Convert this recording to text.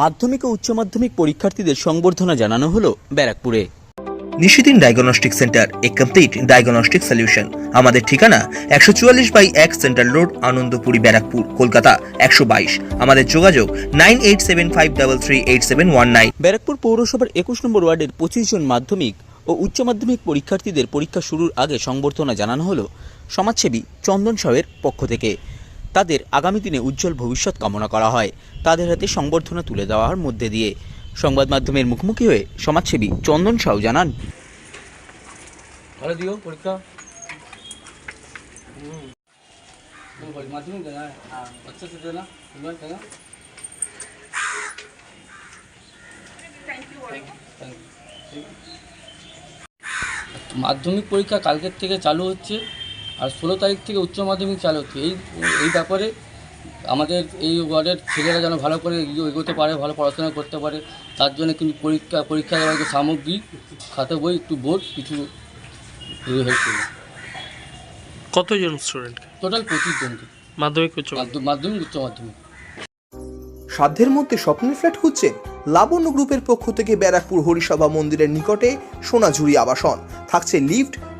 মাধ্যমিক ও উচ্চ মাধ্যমিক পরীক্ষার্থীদের সংবর্ধনা জানানো হলো ব্যারাকপুরে। নিশিদিন ডায়াগনস্টিক সেন্টার এ কমপ্লিট ডায়াগনস্টিক সলিউশন। আমাদের ঠিকানা একশো চুয়াল্লিশ বাই এক সেন্ট্রাল রোড আনন্দপুরি ব্যারাকপুর কলকাতা একশো বাইশ। আমাদের যোগাযোগ nine eight seven five double three eight seven one nine. Barrackpore পৌরসভার একুশ নম্বর ওয়ার্ডের পঁচিশ জন মাধ্যমিক ও উচ্চ মাধ্যমিক পরীক্ষার্থীদের পরীক্ষা শুরুর আগে সংবর্ধনা জানানো হলো। সমাজসেবী চন্দন সাহের পক্ষ থেকে। তাদের আগামী দিনে উজ্জ্বল ভবিষ্যৎ কামনা করা হয়। তাদের হাতে সংবর্ধনা তুলে দেওয়ার মধ্যে দিয়ে। সংবাদ মাধ্যমের মুখোমুখি হয়ে সমাজসেবী চন্দন সাউ জানান। মাধ্যমিক পরীক্ষা কালকের থেকে চালু হচ্ছে। আর ষোলো তারিখ থেকে উচ্চ মাধ্যমিক চালু হচ্ছে। এই এই ব্যাপারে আমাদের এই ওয়ার্ডের ছেলেরা যেন ভালো করে এগিয়ে- এগোতে পারে ভালো পড়াশোনা করতে পারে তার জন্য কিন্তু পরীক্ষা পরীক্ষা দেওয়ার যে সামগ্রী খাতা বই একটু বোর্ড কিছু হেল্প করবে কতজন স্টুডেন্ট টোটাল পঁচিশ জনকে মাধ্যমিক উচ্চ মাধ্যমিক? মাধ্যমিক উচ্চ মাধ্যমিক। সাধ্যের মধ্যে স্বপ্নের ফ্ল্যাট খুঁজছেন লাবণ্য গ্রুপের পক্ষ থেকে ব্যারাকপুর হরিসভা মন্দিরের নিকটে সোনাঝুরি আবাসন। থাকছে lift